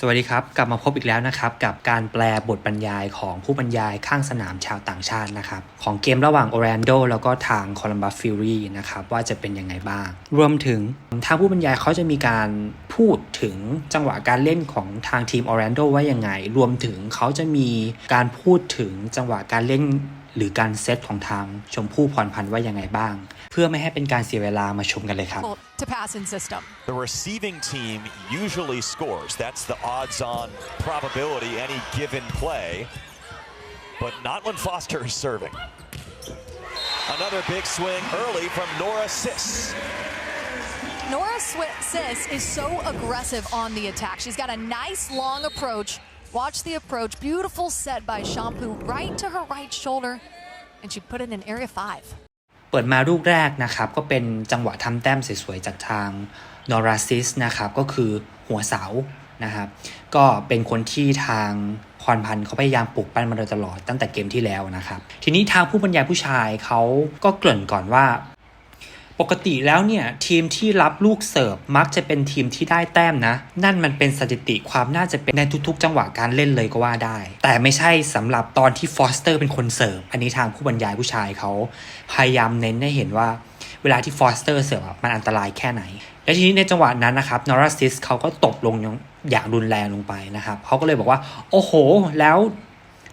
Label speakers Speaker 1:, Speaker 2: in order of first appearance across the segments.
Speaker 1: สวัสดีครับ กลับมาพบอีกแล้วนะครับ กับการแปลบทบรรยายของผู้บรรยายข้างสนามชาวต่างชาตินะครับ ของเกมระหว่าง Orlando แล้วก็ทาง Columbus Fury นะครับ ว่าจะเป็นยังไงบ้าง รวมถึงทางผู้บรรยายเขาจะมีการพูดถึงจังหวะการเล่นของทางทีม Orlando ว่ายังไง รวมถึงเขาจะมีการพูดถึงจังหวะการเล่นหรือการเซตของทางชมพู่พรพันธ์ว่ายังไงบ้าง เพื่อไม่ให้เป็นการเสียเวลามาชมกันเลยครับ
Speaker 2: to pass in system.
Speaker 3: The receiving team usually scores. That's the odds on probability any given play. But not when Foster is serving. Another big swing early from Nora Sis.
Speaker 2: Nora Swi- Sis is so aggressive on the attack. She's got a nice long approach. Watch the approach. Beautiful set by Shampoo right to her right shoulder. And she put it in area five.
Speaker 1: เปิดมาลูกแรกนะครับก็เป็นจังหวะทำแต้มสวยๆจากทางนอราซิสนะครับก็คือหัวเสานะครับก็เป็นคนที่ทางพรพันธ์เขาพยายามปลุกปั้นมาโดยตลอดตั้งแต่เกมที่แล้วนะครับ ทีนี้ทางผู้บรรยายผู้ชายเขาก็เกริ่นก่อนว่า ปกติแล้วเนี่ยทีมที่รับลูกเสิร์ฟมักจะเป็นทีมที่ได้แต้มนะ นั่นมันเป็นสถิติความน่าจะเป็นในทุกๆ จังหวะการเล่นเลยก็ว่าได้ แต่ไม่ใช่สำหรับตอนที่ฟอสเตอร์เป็นคนเสิร์ฟอันนี้ทางผู้บรรยายผู้ชายเขาพยายามเน้นให้เห็นว่าเวลาที่ฟอสเตอร์เสิร์ฟมันอันตรายแค่ไหน และทีนี้ในจังหวะนั้นนะครับนอรัสซิสเขาก็ตบลงอย่างรุนแรงลงไปนะครับเขาก็เลยบอกว่า โอ้โห แล้ว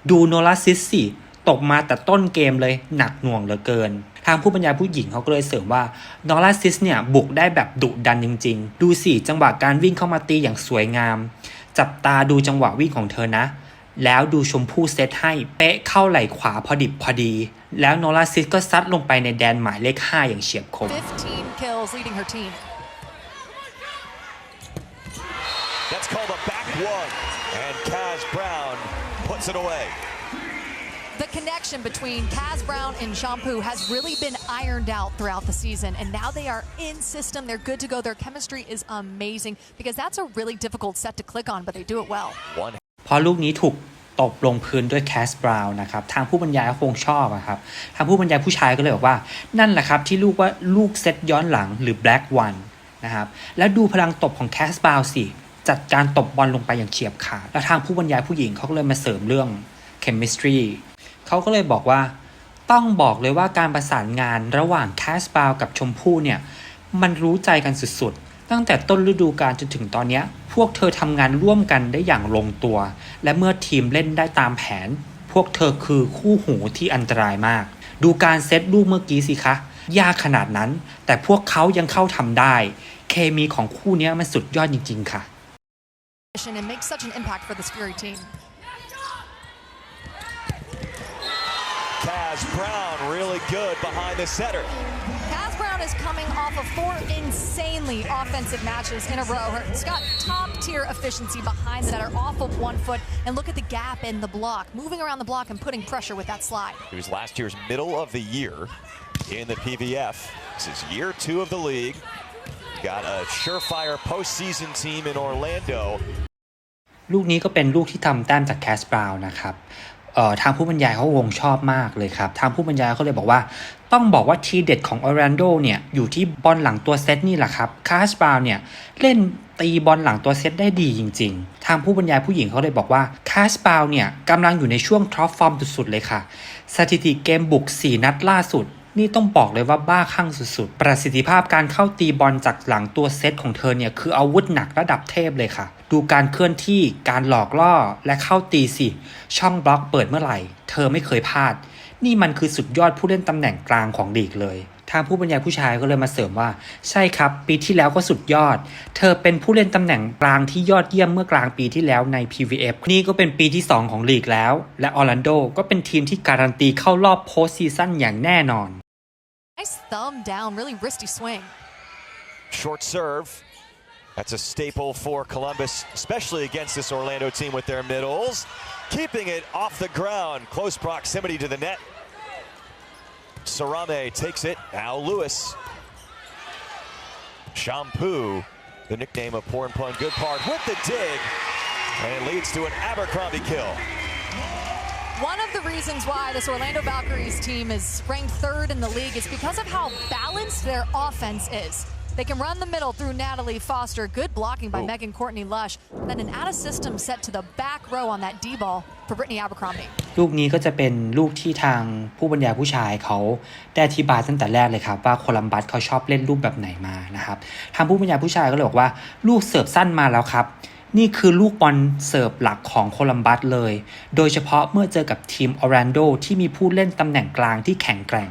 Speaker 1: ดูโนรัสซิสสิ ตกมาแต่ต้นเกมเลยหนักหน่วงเหลือเกิน ทางผู้บรรยายผู้หญิงเขาก็เลยเสริมว่านอรัสซิสเนี่ยบุกได้แบบดุดันจริง ๆ ดูสิจังหวะการวิ่งเข้ามาตีอย่างสวยงาม จับตาดูจังหวะวิ่งของเธอนะ แล้วดูชมพู่เซตให้เป๊ะเข้าไหล่ขวาพอดิบพอดี แล้วโนราซิสก็ซัดลงไปในแดนหมายเลข 5 อย่างเฉียบคม
Speaker 2: 15 kills leading her team.
Speaker 3: That's called a back one. And Kaz Brown puts it away.
Speaker 2: The connection between Kaz Brown and Shampoo has really been ironed out throughout the season, and now they are in system. They're good to go. Their chemistry is amazing because that's a really difficult set to click on, but they do it well.
Speaker 3: One
Speaker 1: พอลูกนี้ถูกตบลงพื้นด้วยแคสบราวน์นะครับ ทางผู้บรรยายก็คงชอบอะครับ ทางผู้บรรยายผู้ชายก็เลยบอกว่า นั่นแหละครับที่ลูกว่าลูกเซตย้อนหลังหรือ black one นะครับ แล้วดูพลังตบของแคสบราวน์สิ จัดการตบบอลลงไปอย่างเฉียบขาด แล้วทางผู้บรรยายผู้หญิงเขาก็เลยมาเสริมเรื่อง chemistry เขาก็เลยบอกว่า ต้องบอกเลยว่าการประสานงานระหว่างแคสบาวกับชมพู่เนี่ย มันรู้ใจกันสุดๆ ตั้งแต่ต้นฤดูกาลจนถึงตอนนี้พวกเธอทำงานร่วมกันได้อย่างลงตัว และเมื่อทีมเล่นได้ตามแผน พวกเธอคือคู่หูที่อันตรายมาก ดูการเซตลูกเมื่อกี้สิคะ ยากขนาดนั้น แต่พวกเขายังเข้าทำได้ เคมีของคู่นี้มันสุดยอดจริง ๆ ค่ะ
Speaker 2: And make such an impact for this Fury team.
Speaker 3: Kaz Brown really good behind the center.
Speaker 2: Kaz Brown is coming off of four insanely offensive matches in a row. She's got top tier efficiency behind that are off of one foot. And look at the gap in the block, moving around the block and putting pressure with that slide.
Speaker 3: It was last year's middle of the year in the PVF. This is year two of the league. Got a surefire postseason team in Orlando.
Speaker 1: ลูกนี้ก็เป็นลูกที่ทำแต้มจากแคสบราวน์นะครับเอ่อ ทางผู้บรรยายเขาวงชอบมากเลยครับ ทางผู้บรรยายเขาเลยบอกว่า ต้องบอกว่าทีเด็ดของออร์แลนโดเนี่ย อยู่ที่บอลหลังตัวเซตนี่แหละครับคาสบาวน์เนี่ย เล่นตีบอลหลังตัวเซตได้ดีจริง ๆ ทางผู้บรรยายผู้หญิงเขาเลยบอกว่าคาสบาวน์เนี่ยกำลังอยู่ในช่วงท็อปฟอร์มสุดๆเลยค่ะ สถิติเกมบุก 4 นัดล่าสุด นี่ต้องบอกเลยว่าบ้าคลั่งสุดๆ ประสิทธิภาพการเข้าตีบอลจากหลังตัวเซตของเธอเนี่ยคืออาวุธหนักระดับเทพเลยค่ะ ดูการเคลื่อนที่ การหลอกล่อ และเข้าตีสิ ช่องบล็อกเปิดเมื่อไหร่ เธอไม่เคยพลาด นี่มันคือสุดยอดผู้เล่นตำแหน่งกลางของลีกเลยทางผู้บรรยายผู้ชายก็เลยมาเสริมว่า ใช่ครับ ปีที่แล้วก็สุดยอด เธอเป็นผู้เล่นตำแหน่งกลางที่ยอดเยี่ยมเมื่อกลางปีที่แล้วใน PVF นี่ก็เป็นปีที่ 2 ของลีกแล้ว และออร์แลนโดก็เป็นทีมที่การันตีเข้ารอบโพสซีซั่นอย่างแน่นอน
Speaker 2: Nice thumb down, really wristy swing.
Speaker 3: Short serve. That's a staple for Columbus, especially against this Orlando team with their middles. Keeping it off the ground, close proximity to the net. Sarame takes it. Al Lewis. Shampoo, the nickname of Poor and Pun Good Part, with the dig. And it leads to an Abercrombie kill.
Speaker 2: One of the reasons why this Orlando Valkyries team is ranked third in the league is because of how balanced their offense is. They can run the middle through Natalie Foster. Good blocking by
Speaker 3: Oh.
Speaker 2: Megan Courtney Lush. Then an out of system set to the back row on that D ball for Brittany Abercrombie.
Speaker 1: ลูกนี้ก็จะเป็นลูกที่ทางผู้บรรยายผู้ชายเขาได้อธิบายตั้งแต่แรกเลยครับ ว่าโคลัมบัสเขาชอบเล่นรูปแบบไหนมานะครับทางผู้บรรยายผู้ชายก็เลยบอกว่าลูกเสิร์ฟสั้นมาแล้วครับ นี่คือลูกบอลเสิร์ฟหลักของโคลัมบัสเลย โดยเฉพาะเมื่อเจอกับทีมออร์แลนโดที่มีผู้เล่นตำแหน่งกลางที่แข็งแกร่ง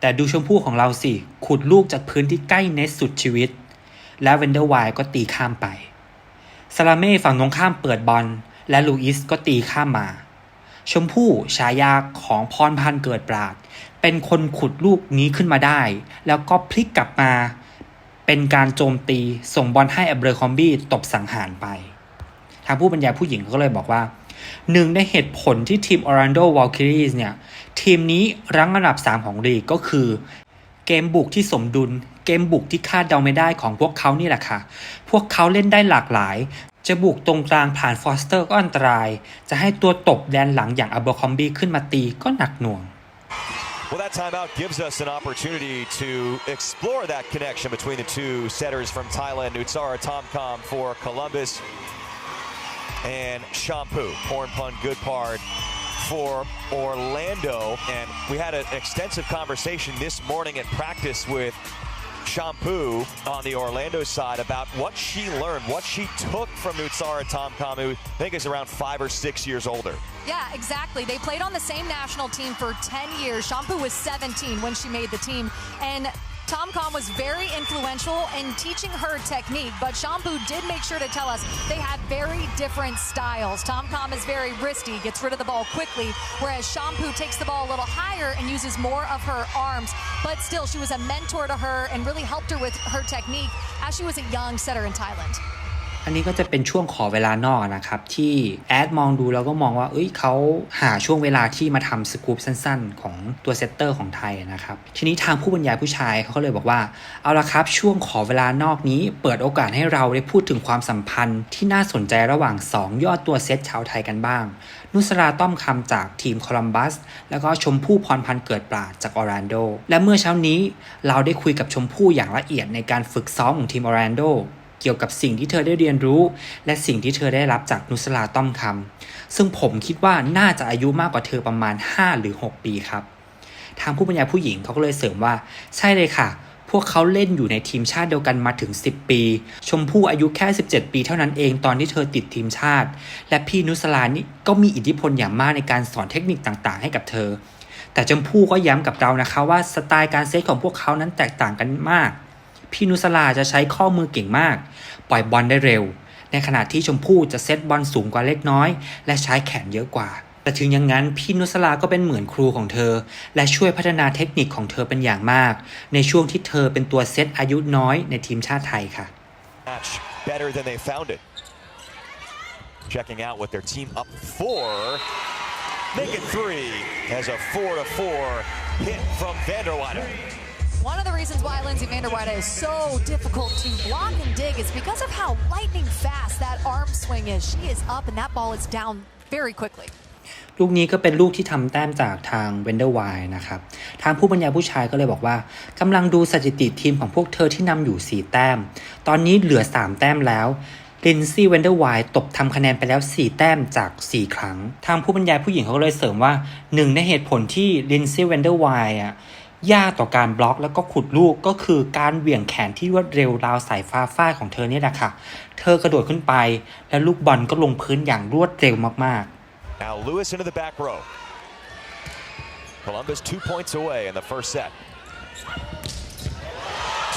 Speaker 1: แต่ดูชมพู่ของเราสิ ขุดลูกจากพื้นที่ใกล้เนตสุดชีวิต และเวนเดอร์ไวก็ตีข้ามไปซาลาเม่ฝั่งตรงข้ามเปิดบอล และลูอิสก็ตีข้ามมา ชมพู่ฉายาของพรพันธ์เกิดปราด เป็นคนขุดลูกนี้ขึ้นมาได้ แล้วก็พลิกกลับมา เป็นการโจมตีส่งบอลให้อับเบอร์คอมบี้ตบสังหารไป ทางผู้บรรยายผู้หญิงก็เลยบอกว่าหนึ่งในเหตุผลที่ทีม Orlando Valkyries เนี่ย ทีมนี้รั้งอันดับ 3 ของลีกก็คือ เกมบุกที่สมดุล เกมบุกที่คาดเดาไม่ได้ของพวกเขานี่แหละค่ะ พวกเขาเล่นได้หลากหลาย จะบุกตรงกลางผ่านฟอสเตอร์ก็อันตราย จะให้ตัวตบแดนหลังอย่างอับเบอร์คอมบี้ขึ้นมาตีก็หนักหน่วง
Speaker 3: Well, that timeout gives us an opportunity to explore that connection between the two setters from Thailand, Nutsara Tomcom for Columbus, and Shampoo, Porn Pun Good Part for Orlando. And we had an extensive conversation this morning at practice with Shampoo on the Orlando side about what she learned, what she took from Nutsara who I think is around five or six years older.
Speaker 2: Yeah, exactly. They played on the same national team for 10 years. Shampoo was 17 when she made the team. And Tom Com was very influential in teaching her technique, but Shampoo did make sure to tell us they have very different styles. Tom Com is very wristy, gets rid of the ball quickly, whereas Shampoo takes the ball a little higher and uses more of her arms. But still, she was a mentor to her and really helped her with her technique as she was a young setter in Thailand.
Speaker 1: อันนี้ก็จะเป็นช่วงขอเวลานอกนะครับ ที่แอดมองดูแล้วก็มองว่า เอ้ยเขาหาช่วงเวลาที่มาทำสกู๊ปสั้นๆ ของตัวเซตเตอร์ของไทยนะครับ ทีนี้ทางผู้บรรยายผู้ชายเขาก็เลยบอกว่า เอาละครับ ช่วงขอเวลานอกนี้ เปิดโอกาสให้เราได้พูดถึงความสัมพันธ์ที่น่าสนใจระหว่าง 2 ยอดตัวเซตชาวไทยกันบ้าง นุสราต้อมคำจากทีมโคลัมบัส แล้วก็ชมพู่พรพันธ์เกิดปราดจากออร์แลนโด และเมื่อเช้านี้เราได้คุยกับชมพู่อย่างละเอียดในการฝึกซ้อมของทีมออร์แลนโด เกี่ยวกับสิ่งที่เธอได้เรียนรู้ และสิ่งที่เธอได้รับจากนุสลาต้อมคำซึ่งผมคิดว่าน่าจะอายุมากกว่าเธอประมาณ 5 หรือ 6 ปีครับ ทางผู้บรรยายผู้หญิงเขาก็เลยเสริมว่า ใช่เลยค่ะ พวกเขาเล่นอยู่ในทีมชาติเดียวกันมาถึง 10 ปี ชมพู่อายุแค่ 17 ปีเท่านั้นเองตอนที่เธอติดทีมชาติ และพี่นุสลานี่ก็มีอิทธิพลอย่างมากในการสอนเทคนิคต่างๆ ให้กับเธอ แต่ชมพู่ก็ย้ำกับเรานะคะว่าสไตล์การเซตของพวกเขานั้นแตกต่างกันมาก พี่นุสลาจะใช้ข้อมือเก่งมาก ปล่อยบอลได้เร็ว ในขณะที่ชมพู่จะเซตบอลสูงกว่าเล็กน้อย และใช้แขนเยอะกว่า แต่ถึงอย่างนั้นพี่นุสลาก็เป็นเหมือนครูของเธอ และช่วยพัฒนาเทคนิคของเธอเป็นอย่างมาก ในช่วงที่เธอเป็นตัวเซตอายุน้อยในทีมชาติไทยค่ะ
Speaker 3: better than they found it. Checking out with their team up four. Make it three as a four to four hit from Vanderweider.
Speaker 2: One of the reasons why Lindsay Vanderweide is so difficult to block and dig is because of how lightning fast that arm swing is. She is up and that ball is down very quickly.
Speaker 1: ลูกนี้ก็เป็นลูกที่ทำแต้มจากทางเวนเดอร์ไวนะครับ ทางผู้บรรยายผู้ชายก็เลยบอกว่ากำลังดูสถิติทีมของพวกเธอที่นำอยู่ 4 แต้ม ตอนนี้เหลือ 3 แต้มแล้วลินซี่เวนเดอร์ไวตบทำคะแนนไปแล้ว 4 แต้มจาก 4 ครั้ง ทางผู้บรรยายผู้หญิงเขาก็เลยเสริมว่าหนึ่งในเหตุผลที่ลินซี่เวนเดอร์ไวอะ ยากต่อการบล็อกแล้วก็ขุดลูกก็คือการเหวี่ยงแขนที่รวดเร็วราวสายฟ้าฟาดของเธอเนี่ยแหละค่ะ เธอกระโดดขึ้นไป และลูกบอลก็ลงพื้นอย่างรวดเร็วมากๆ
Speaker 3: Now Lewis into the back row. Columbus two points away in the first set.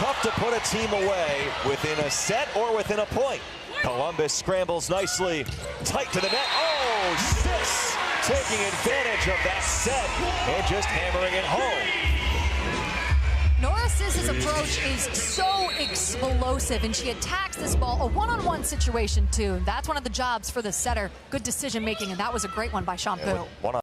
Speaker 3: Tough to put a team away within a set or within a point. Columbus scrambles nicely, tight to the net. Oh, Sis taking advantage of that set and just hammering it home.
Speaker 2: Nora Sis's approach is so explosive, and she attacks this ball a one-on-one situation too. That's one of the jobs for the setter. Good decision making, and that was a great one by Shampoo.
Speaker 3: One on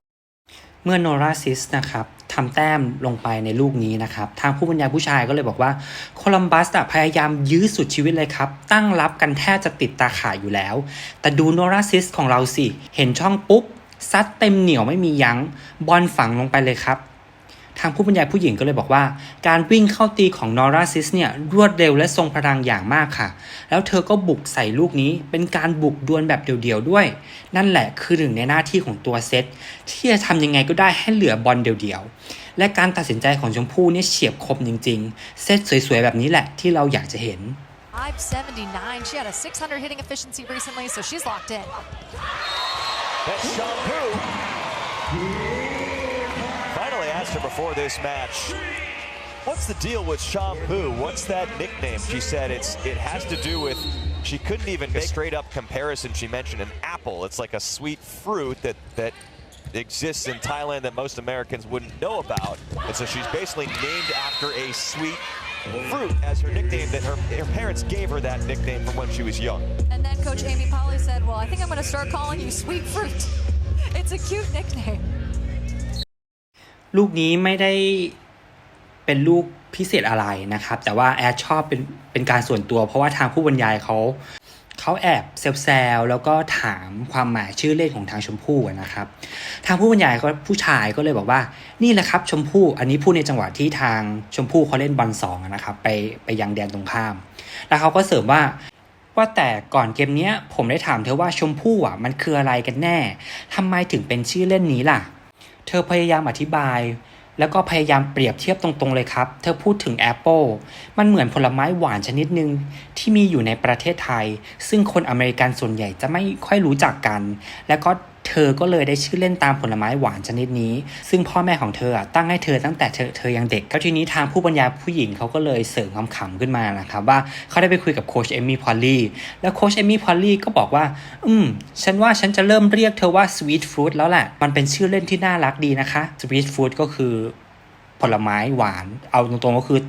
Speaker 1: เมื่อโนราซิสนะครับทำแต้มลงไปในลูกนี้นะครับ ทางผู้บรรยายผู้ชายก็เลยบอกว่า โคลัมบัสอะพยายามยื้อสุดชีวิตเลยครับ ตั้งรับกันแทบจะติดตาข่ายอยู่แล้ว แต่ดูโนราซิสของเราสิ เห็นช่องปุ๊บ ซัดเต็มเหนียวไม่มียัง้งบอลฝังลงไปเลยครับ ทางผู้บรรยายผู้หญิงก็เลยบอกว่า การวิ่งเข้าตีของนอราซิสเนี่ยรวดเร็วและทรงพลังอย่างมากค่ะ แล้วเธอก็บุกใส่ลูกนี้เป็นการบุกดวลแบบเดี่ยวๆด้วย นั่นแหละคือหนึ่งในหน้าที่ของตัวเซตที่จะทำยังไงก็ได้ให้เหลือบอลเดี่ยวๆ และการตัดสินใจของชมพู่เนี่ยเฉียบคมจริงๆ เซตสวยๆแบบนี้แหละที่เราอยากจะเห็น
Speaker 2: 579. She had a 600 hitting efficiency recently, so she's locked in.
Speaker 3: That's Shampoo. Asked her before this match. What's the deal with Shampoo? What's that nickname? She said it's it has to do with she couldn't even make a straight up comparison. She mentioned an apple. It's like a sweet fruit that that exists in Thailand that most Americans wouldn't know about. And so she's basically named after a sweet fruit as her nickname that her, her parents gave her that nickname from when she was young.
Speaker 2: And then Coach Amy Polly said, Well, I think I'm going to start calling you Sweet Fruit. It's a cute nickname.
Speaker 1: ลูกนี้ไม่ได้เป็นลูกพิเศษอะไรนะครับ แต่ว่าแอดชอบเป็นเป็นการส่วนตัว เพราะว่าทางผู้บรรยายเขาเขาแอบเซลแซวแล้วก็ถามความหมายชื่อเล่นของทางชมพู่นะครับ ทางผู้บรรยายก็ผู้ชายก็เลยบอกว่า นี่แหละครับชมพู่อันนี้พูดในจังหวะที่ทางชมพู่เขาเล่นบอลสองนะครับไปไปยังแดนตรงข้าม แล้วเขาก็เสริมว่าว่าแต่ก่อนเกมเนี้ยผมได้ถามเธอว่าชมพู่อะมันคืออะไรกันแน่ทำไมถึงเป็นชื่อเล่นนี้ล่ะ เธอพยายามอธิบาย แล้วก็พยายามเปรียบเทียบตรงๆเลยครับ เธอพูดถึงแอปเปิลมันเหมือนผลไม้หวานชนิดหนึ่งที่มีอยู่ในประเทศไทย ซึ่งคนอเมริกันส่วนใหญ่จะไม่ค่อยรู้จักกัน แล้วก็ เธอก็เลยได้ชื่อเล่นตามผลไม้หวานชนิดนี้ ซึ่งพ่อแม่ของเธอตั้งให้เธอตั้งแต่เธอเธอยังเด็กก็ทีนี้ทางผู้บรรยายผู้หญิงเขาก็เลยเสริมคำขำขึ้นมานะครับว่าเขาได้ไปคุยกับโคชเอมี่พอลลี่แล้วโคชเอมี่พอลลี่ก็บอกว่า อืม ฉันว่าฉันจะเริ่มเรียกเธอว่าสวีทฟรุตแล้วแหละมันเป็นชื่อเล่นที่น่ารักดีนะคะสวีทฟรุตก็คือผลไม้หวาน เอาตรงๆก็คือ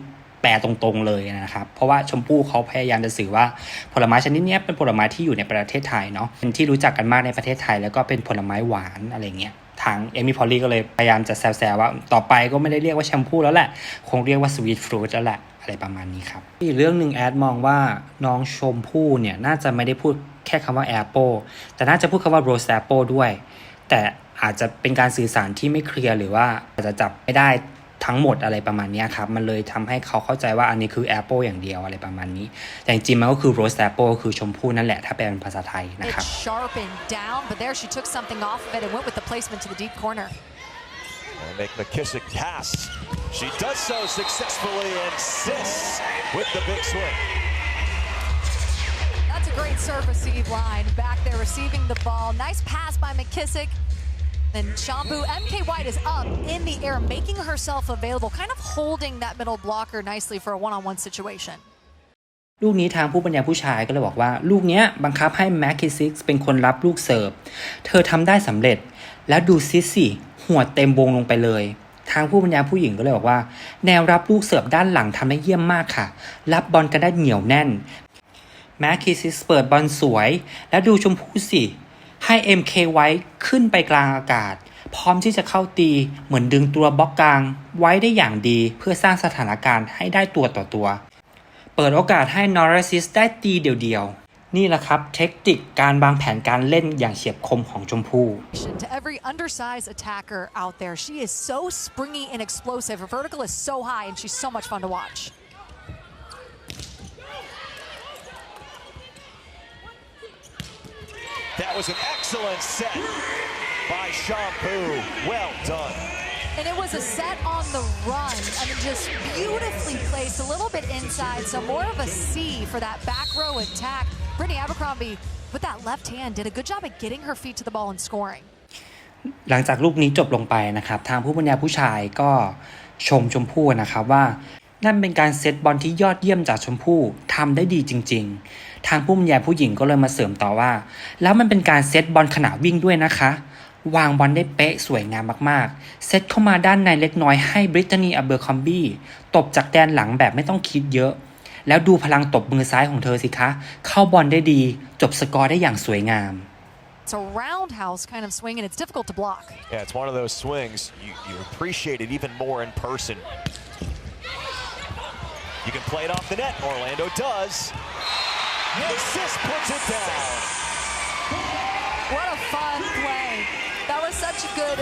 Speaker 1: ปลตรงๆเลยนะครับ เพราะว่าชมพู่เขาพยายามจะสื่อว่าผลไม้ชนิดนี้เป็นผลไม้ที่อยู่ในประเทศไทยเนาะเป็นที่รู้จักกันมากในประเทศไทย แล้วก็เป็นผลไม้หวานอะไรเงี้ยทางเอมี่พอลลี่ก็เลยพยายามจะแซวๆว่าต่อไปก็ไม่ได้เรียกว่าแชมพูแล้วแหละ คงเรียกว่าสวีทฟรุตแล้วแหละ อะไรประมาณนี้ครับ อีกเรื่องหนึ่งแอดมองว่าน้องชมพู่เนี่ยน่าจะไม่ได้พูดแค่คำว่าแอปเปิลแต่น่าจะพูดคำว่าโรสแอปเปิลด้วย แต่อาจจะเป็นการสื่อสารที่ไม่เคลียร์หรือว่าอาจจะจับไม่ได้ ทั้งหมดอะไรประมาณเนี้ยครับ มันเลยทำให้เขาเข้าใจว่าอันนี้คือ Apple อย่างเดียวอะไรประมาณนี้ แต่จริงๆมันก็คือ Rose Apple คือชมพู่นั่นแหละ ถ้าแปลเป็นภาษาไทยนะครับ
Speaker 2: It sharpened down, but there she took something off of it and went with the placement to the deep corner.
Speaker 3: And make McKissick pass. She does so successfully and assists with the big swing.
Speaker 2: That's a great serve receive line. Back there receiving the ball. Nice pass by McKissick. Then Shampoo, MK White is up in the air, making herself available, kind of holding that middle blocker nicely for a one on one -on -one situation.
Speaker 1: ลูกนี้ทางผู้บรรยายผู้ชายก็เลยบอกว่า ลูกเนี้ยบังคับให้แม็กคิซิกเป็นคนรับลูกเสิร์ฟ เธอทำได้สำเร็จ แล้วดูซิสิหัวเต็มวงลงไปเลย ทางผู้บรรยายผู้หญิงก็เลยบอกว่า แนวรับลูกเสิร์ฟด้านหลังทำได้เยี่ยมมากค่ะ รับบอลกันได้เหนียวแน่นแม็กคิซิสเปิดบอลสวย แล้วดูชมพู่สิ ให้ MK ไว้ขึ้นไปกลางอากาศ พร้อมที่จะเข้าตีเหมือนดึงตัวบล็อกกลางไว้ได้อย่างดีเพื่อสร้างสถานการณ์ให้ได้ตัวต่อตัว เปิดโอกาสให้นอร์ซิสได้ตีเดียวๆ นี่แหละครับเทคนิคการวางแผนการเล่นอย่างเฉียบคมของชมพู่
Speaker 2: To every undersized attacker out there, she is so springy and explosive. Her vertical is so high, and she's so much fun to watch.
Speaker 3: That was an excellent set by Shampoo. Well done.
Speaker 2: And it was a set on the run. I mean, just beautifully placed, a little bit inside, so more of a C for that back row attack. Brittany Abercrombie, with that left hand, did a good job at getting her feet to the ball and scoring.
Speaker 1: หลังจากลูกนี้จบลงไปนะครับ ทางผู้บรรยายผู้ชายก็ชมชมพู่นะครับว่า นั่นเป็นการเซตบอลที่ยอดเยี่ยมจากชมพู่ทำได้ดีจริง ๆ ทางผู้บรรยายผู้หญิงก็เลยมาเสริมต่อว่า แล้วมันเป็นการเซตบอลขณะวิ่งด้วยนะคะ วางบอลได้เป๊ะสวยงามมากๆ เซตเข้ามาด้านในเล็กน้อยให้บริตานีอเบอร์คอมบี้ตบจากแดนหลังแบบไม่ต้องคิดเยอะ แล้วดูพลังตบมือซ้ายของเธอสิคะ เข้าบอลได้ดี จบสกอร์ได้อย่างสวยงาม
Speaker 2: It's a roundhouse kind of swing, and it's difficult to block.
Speaker 3: Yeah, it's one of those swings you, you appreciate it even more in person. You can play it off the net. Orlando does. Sis puts it down.
Speaker 2: What a fun play. That was such good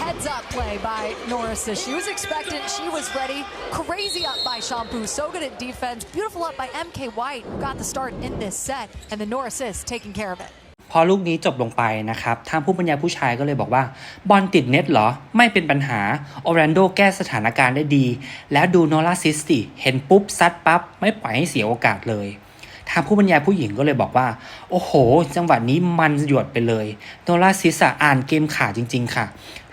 Speaker 2: heads up play by Norris. She was expectant. She was ready. Crazy up by Shampoo. So good at defense. Beautiful up by MK White, who got the start in this set. And the Norris is taking care of it.
Speaker 1: พอลูกนี้จบลงไปนะครับทางผู้บรรยายผู้ชายก็เลยบอกว่า บอลติดเน็ตเหรอ ไม่เป็นปัญหา ออแรนโดแก้สถานการณ์ได้ดี แล้วดูโนลาซิสติเห็นปุ๊บซัดปั๊บ ไม่ปล่อยให้เสียโอกาสเลย ทางผู้บรรยายผู้หญิงก็เลยบอกว่า โอ้โห จังหวะนี้มันหยวดไปเลยโนลาซิสอะอ่านเกมขาดจริง ๆ ค่ะ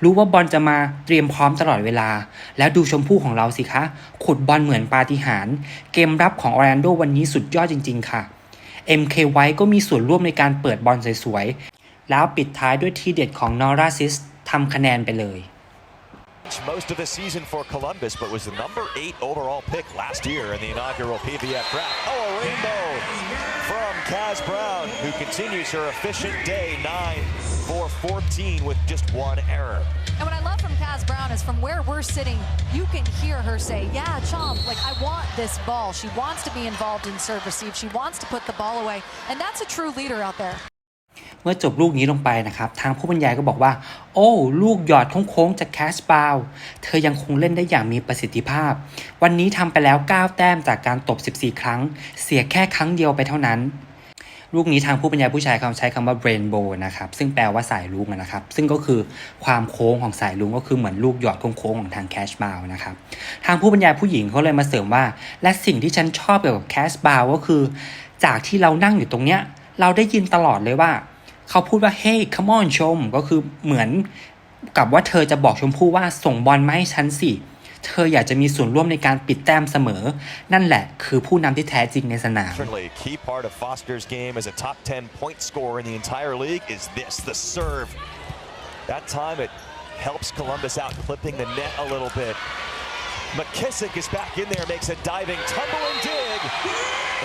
Speaker 1: รู้ว่าบอลจะมาเตรียมพร้อมตลอดเวลา แล้วดูชมพู่ของเราสิคะ ขุดบอลเหมือนปาฏิหาริย์เกมรับของออแรนโดวันนี้สุดยอดจริง ๆ ค่ะ MK ไว้ก็มีส่วนร่วมในการเปิดบอลสวยๆแล้วปิดท้ายด้วยทีเด็ดของนอราซิสทำคะแนนไปเลย
Speaker 3: most of the season for Columbus, but was the number eight overall pick last year in the inaugural PVF draft. Oh, a rainbow from Kaz Brown, who continues her efficient day, 9 for 14 with just one error.
Speaker 2: And what I love from Kaz Brown is from where we're sitting, you can hear her say, Yeah, Chomp, like I want this ball. She wants to be involved in serve receive. She wants to put the ball away. And that's a true leader out there.
Speaker 1: เมื่อจบลูกนี้ลงไปนะครับ ทางผู้บรรยายก็บอกว่า โอ้ ลูกหยอดโค้งๆจากแคชบาวเธอยังคงเล่นได้อย่างมีประสิทธิภาพ วันนี้ทำไปแล้ว 9 แต้มจากการตบ 14 ครั้ง เสียแค่ครั้งเดียวไปเท่านั้น ลูกนี้ทางผู้บรรยายผู้ชายเขาใช้คำว่า rainbow นะครับ ซึ่งแปลว่าสายลุงนะครับ ซึ่งก็คือความโค้งของสายลุงก็คือเหมือนลูกหยอดโค้งๆของทางแคชบาวนะครับ ทางผู้บรรยายผู้หญิงเขาเลยมาเสริมว่า และสิ่งที่ฉันชอบเกี่ยวกับแคชบาวก็คือ จากที่เรานั่งอยู่ตรงเนี้ย เราได้ยินตลอดเลยว่า เขาพูดว่า hey come on ชม ก็คือเหมือนกับว่าเธอจะบอกชมพู่ว่าส่งบอลมาให้ฉันสิ เธออยากจะมีส่วนร่วมในการปิดแต้มเสมอ นั่นแหละคือผู้นำที่แท้จริงในสนาม
Speaker 3: key part of Foster's game as a top 10 point scorer in the entire league is this, the serve. That time it helps Columbus out, clipping the net a little bit. McKissick is back in there, makes a diving, tumbling dig,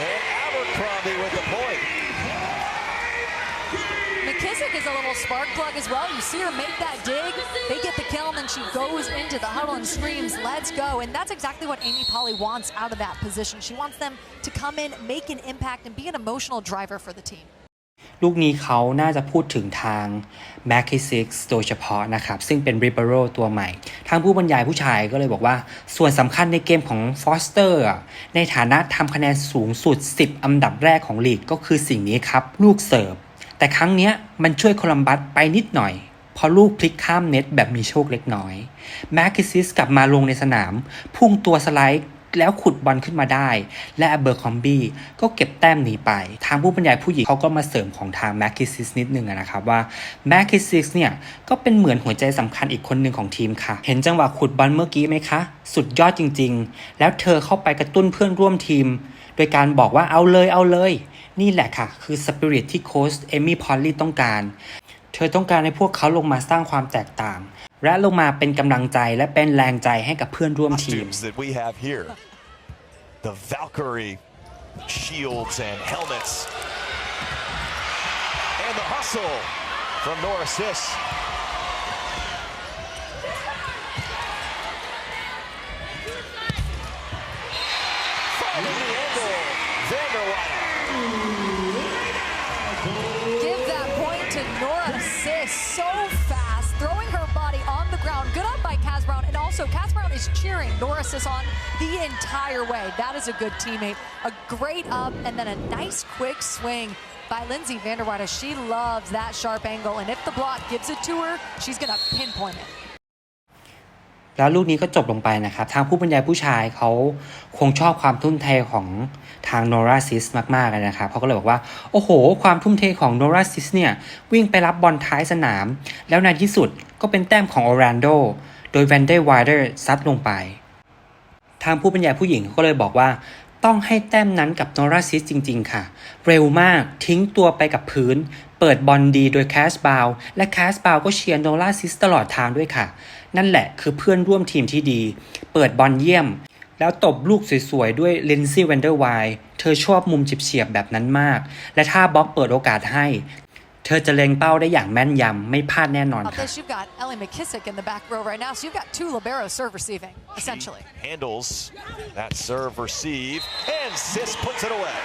Speaker 3: and Abercrombie with the point.
Speaker 2: McKissick is a little spark plug as well. You see her make that dig. They get the kill, and then she goes into the huddle and screams, Let's go. And that's exactly what Amy Polly wants out of that position. She wants them to come in, make an impact, and be an emotional driver for the team.
Speaker 1: ลูกนี้เขาน่าจะพูดถึงทาง m a c k i s i x โดยเฉพาะนะครับ ซึ่งเป็น r i b e r o ตัวใหม่ ทางผู้บรรยายผู้ชายก็เลยบอกว่า ส่วนสำคัญในเกมของ Foster ในฐานะทำคะแนนสูงสุด 10 อันดับแรกของลีกก็คือสิ่งนี้ครับ ลูกเสิร์ฟ แต่ครั้งนี้มันช่วยโคลัมบัสไปนิดหน่อยพอลูกพลิกข้ามเน็ตแบบมีโชคเล็กน้อยแม c คิซิสกลับมาลงในสนาม พุ่งตัวสไลด์แล้วขุดบอลขึ้นมาได้ และเบอร์คอมบี้ก็เก็บแต้มหนีไป ทางผู้บรรยายผู้หญิงเขาก็มาเสริมของทางแม c คิซิสนิดนึงนะครับว่าแม c คิซิสเนี่ย ก็เป็นเหมือนหัวใจสำคัญอีกคนหนึ่งของทีมค่ะ เห็นจังหวะขุดบอลเมื่อกี้ไหมคะ สุดยอดจริง ๆ แล้วเธอเข้าไปกระตุ้นเพื่อนร่วมทีม โดยการบอกว่าเอาเลยเอาเลย นี่แหละค่ะ คือสปิริตที่โค้ชเอมี่พอลลี่ต้องการ เธอต้องการให้พวกเขาลงมาสร้างความแตกต่าง และลงมาเป็นกำลังใจและเป็นแรงใจให้กับเพื่อนร่วมทีม
Speaker 3: Costumes that we have here. The Valkyrie shields and helmets. And the hustle from Nora Sis.
Speaker 2: Brown. And also, Kaz Brown is cheering Nora Sis on the entire way. That is a good teammate. A great up and then a nice quick swing by Lindsay Vanderwater. She loves that sharp angle. And if the block gives it to her, she's going to pinpoint it.
Speaker 1: แล้วลูกนี้ก็จบลงไปนะครับ ทางผู้บรรยายผู้ชายเขาคงชอบความทุ่มเทของทางโนราซิสมากๆเลยนะครับเขาก็เลยบอกว่า โอ้โห ความทุ่มเทของโนราซิสเนี่ย วิ่งไปรับบอลท้ายสนาม แล้วในที่สุดก็เป็นแต้มของออรันโด โดยแวนเดอร์ไวเดอร์ซัดลงไป ทางผู้บรรยายผู้หญิงเขาก็เลยบอกว่าต้องให้แต้มนั้นกับนอราซิสจริง ๆ ค่ะ เร็วมากทิ้งตัวไปกับพื้น เปิดบอลดีโดยแคสบาวและแคสบาวก็เชียร์นอราซิสตลอดทางด้วยค่ะ นั่นแหละคือเพื่อนร่วมทีมที่ดี เปิดบอลเยี่ยม แล้วตบลูกสวย ๆ ด้วยลินซี่แวนเดอร์ไวเธอชอบมุมเฉียบๆแบบนั้นมาก และถ้าบล็อกเปิดโอกาสให้ เธอจะเล็งเป้าได้อย่างแม่นยำไม่พ l าดแน่นอน
Speaker 2: About
Speaker 1: ค่ะ
Speaker 2: this, you've got Ellie McKissick in the back row right now. So you've got two liberos serve receiving, essentially.
Speaker 3: Handles that serve receive. And Sis puts it away.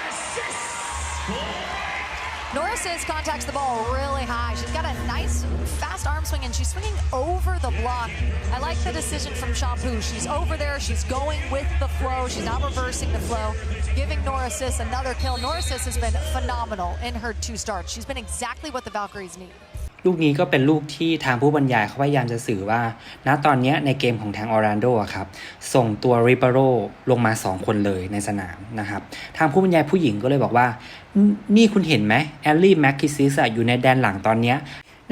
Speaker 2: Norris contacts the ball really high. She's got a nice fast arm swing and she's swinging over the block. I like the decision from Shampoo. She's over there. She's going with the flow. She's not reversing the flow, giving Norris another kill. Norris has been phenomenal in her two starts. She's been exactly what the Valkyries need.
Speaker 1: ลูกนี้ก็เป็นลูกที่ทางผู้บรรยายเขาพยายามจะสื่อว่า ณตอนนี้ในเกมของทางออร์แลนโดครับ ส่งตัวริปาโรลงมา 2 คนเลยในสนามนะครับ ทางผู้บรรยายผู้หญิงก็เลยบอกว่า นี่คุณเห็นไหมแอลลี่แม็กคิซิสอยู่ในแดนหลังตอนนี้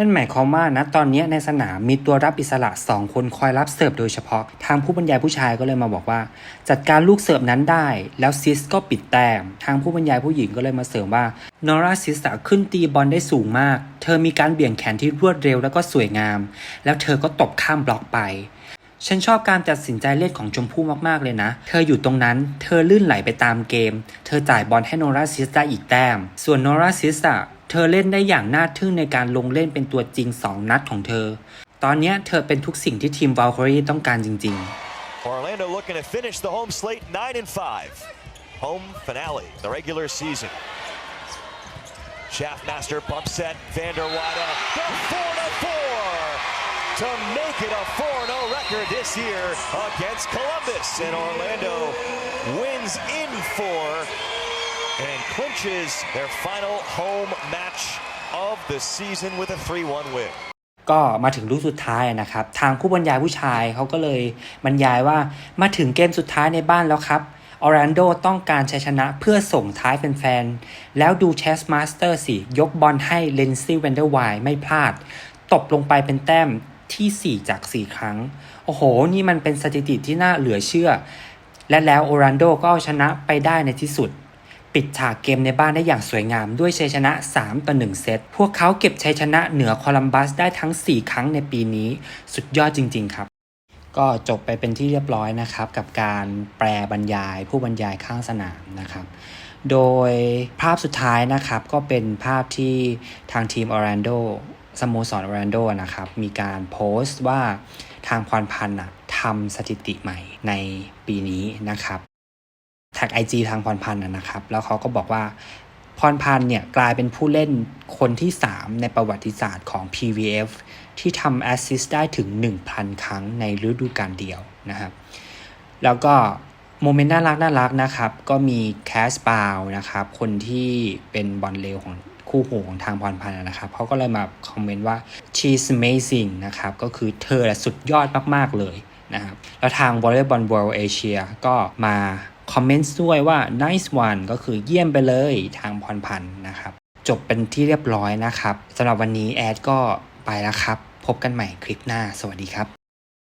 Speaker 1: นั่นหมายความว่านะตอนนี้ในสนามมีตัวรับอิสระ 2 คนคอยรับเสิร์ฟโดยเฉพาะ ทางผู้บรรยายผู้ชายก็เลยมาบอกว่า จัดการลูกเสิร์ฟนั้นได้ แล้วซิสก็ปิดแต้มทางผู้บรรยายผู้หญิงก็เลยมาเสริมว่านอร่าซิสขึ้นตีบอลได้สูงมาก เธอมีการเบี่ยงแขนที่รวดเร็วแล้วก็สวยงาม แล้วเธอก็ตบข้ามบล็อกไปฉันชอบการตัดสินใจเล่นของชมพู่มากๆเลยนะ เธออยู่ตรงนั้น เธอลื่นไหลไปตามเกม เธอจ่ายบอลให้โนราซิสได้อีกแต้ม ส่วนโนราซิสอะ เธอเล่นได้อย่างน่าทึ่งในการลงเล่นเป็นตัวจริง 2 นัดของเธอ ตอนนี้เธอเป็นทุกสิ่งที่ทีมวาลคอรีต้องการจริง ๆ
Speaker 3: Orlando looking to finish the home slate 9 and 5. Home finale, the regular season. Shaftmaster bump set, Vander Wada, the 4 to 4 to make it a 4 0 record this year against Columbus. And Orlando wins in four and clinches their final home match of the season with a 3 1 win.
Speaker 1: ก็มาถึงลูกสุดท้ายนะครับ ทางผู้บรรยายผู้ชายเขาก็เลยบรรยายว่ามาถึงเกมสุดท้ายในบ้านแล้วครับออร์แลนโดต้องการชัยชนะเพื่อส่งท้ายแฟนๆ แล้วดูเชสมาสเตอร์สิ ยกบอลให้เลนซี่เวนเดอร์ไวไม่พลาด ตบลงไปเป็นแต้มที่ 4 จาก 4 ครั้ง โอ้โห นี่มันเป็นสถิติที่น่าเหลือเชื่อ และแล้วโอรันโดก็เอาชนะไปได้ในที่สุด ปิดฉากเกมในบ้านได้อย่างสวยงามด้วยชัยชนะ 3 ต่อ 1 เซต พวกเขาเก็บชัยชนะเหนือโคลัมบัสได้ทั้ง 4 ครั้งในปีนี้ สุดยอดจริง ๆ ครับ ก็จบไปเป็นที่เรียบร้อยนะครับ กับการแปลบรรยาย ผู้บรรยายข้างสนามนะครับ โดยภาพสุดท้ายนะครับก็เป็นภาพที่ทางทีมออร์แลนโดสโมสรออร์แลนโดนะครับ มีการโพสต์ว่าทางพรพันธ์ทำสถิติใหม่ในปีนี้นะครับ แท็กไอจทางพรพันธ์นะนะครับ แล้วเขาก็บอกว่าพรพันธ์เนี่ยกลายเป็นผู้เล่นคนที่ 3 ในประวัติศาสตร์ของ PVF ที่ทำแอสซิสต์ได้ถึง 1,000 ครั้งในฤดูกาลเดียวนะครับ แล้วก็โมเมนต์น่ารักน่ารักนะครับ ก็มีแคสปาวนะครับ คนที่เป็นบอลเลวของคู่หูของทางพรพันธ์นะครับเขาก็เลยมาคอมเมนต์ว่า she's amazing นะครับ ก็คือเธอสุดยอดมาก ๆ เลยนะครับ แล้วทาง Volleyball World Asia ก็มา คอมเมนต์ด้วยว่า nice one ก็คือเยี่ยมไปเลยทางพรพันธ์นะครับ จบเป็นที่เรียบร้อยนะครับสำหรับวันนี้แอดก็ไปแล้วครับ พบกันใหม่คลิปหน้า สวัสดีครับ